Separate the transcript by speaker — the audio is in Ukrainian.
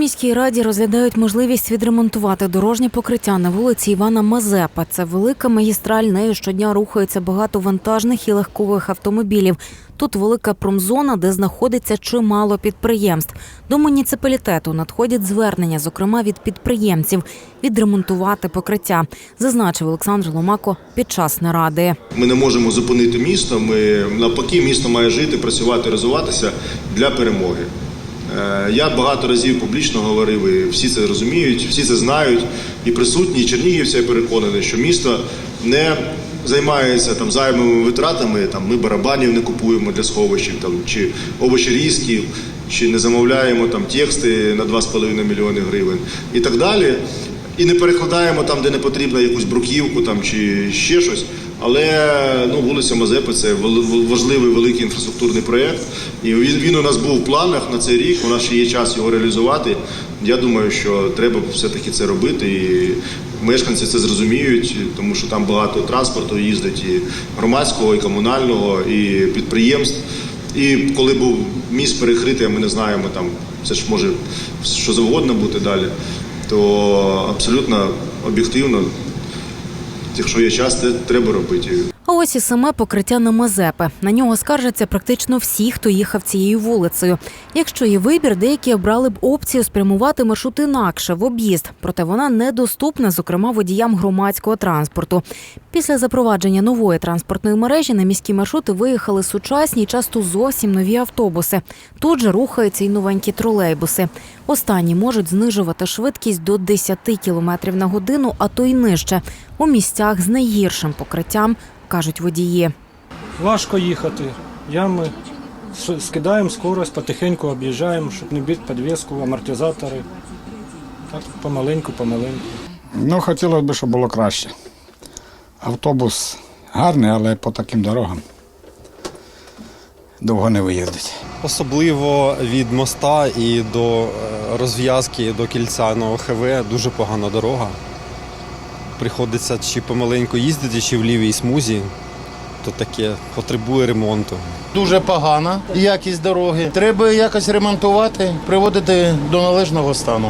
Speaker 1: міській раді розглядають можливість відремонтувати дорожнє покриття на вулиці Івана Мазепа. Це велика магістраль. Нею щодня рухається багато вантажних і легкових автомобілів. Тут велика промзона, де знаходиться чимало підприємств. До муніципалітету надходять звернення, зокрема від підприємців, відремонтувати покриття, зазначив Олександр Ломако під час наради.
Speaker 2: Ми не можемо зупинити місто. Ми навпаки, місто має жити, працювати, розвиватися для перемоги. Е, Я багато разів публічно говорив, і всі це розуміють, всі це знають. І присутні, і чернігівці я переконаний, що місто не займається там зайвими витратами. Там ми барабанів не купуємо для сховищів, там чи овочерізків, чи не замовляємо там тексти на 2,5 мільйони гривень і так далі. І не перекладаємо там, де не потрібно якусь бруківку там чи ще щось. Але ну, вулиця Мазепи це важливий великий інфраструктурний проєкт. І він, він у нас був в планах на цей рік. У нас ще є час його реалізувати. Я думаю, що треба все-таки це робити. І мешканці це зрозуміють, тому що там багато транспорту їздить і громадського, і комунального, і підприємств. І коли був міст перекритий, а ми не знаємо, там це ж може що завгодно бути далі, то абсолютно об'єктивно, якщо є час, це треба робити.
Speaker 1: А ось і саме покриття на Мазепи. На нього скаржаться практично всі, хто їхав цією вулицею. Якщо є вибір, деякі обрали б опцію спрямувати маршрут інакше в об'їзд, проте вона недоступна, зокрема водіям громадського транспорту. Після запровадження нової транспортної мережі на міські маршрути виїхали сучасні, часто зовсім нові автобуси. Тут же рухаються й новенькі тролейбуси. Останні можуть знижувати швидкість до 10 км на годину, а то й нижче у місцях з найгіршим покриттям, кажуть водії.
Speaker 3: Важко їхати. Ями. Скидаємо скорость, потихеньку об'їжджаємо, щоб не бити підвіску, амортизатори. Так, помаленьку, помаленьку.
Speaker 4: Ну, хотілося б, щоб було краще. Автобус гарний, але по таким дорогам довго не виїздить.
Speaker 5: Особливо від моста і до е, розв'язки до кільця на ОХВ дуже погана дорога. Приходиться чи помаленьку їздити, чи в лівій смузі, то таке потребує ремонту.
Speaker 6: Дуже погана якість дороги. Треба якось ремонтувати, приводити до належного стану.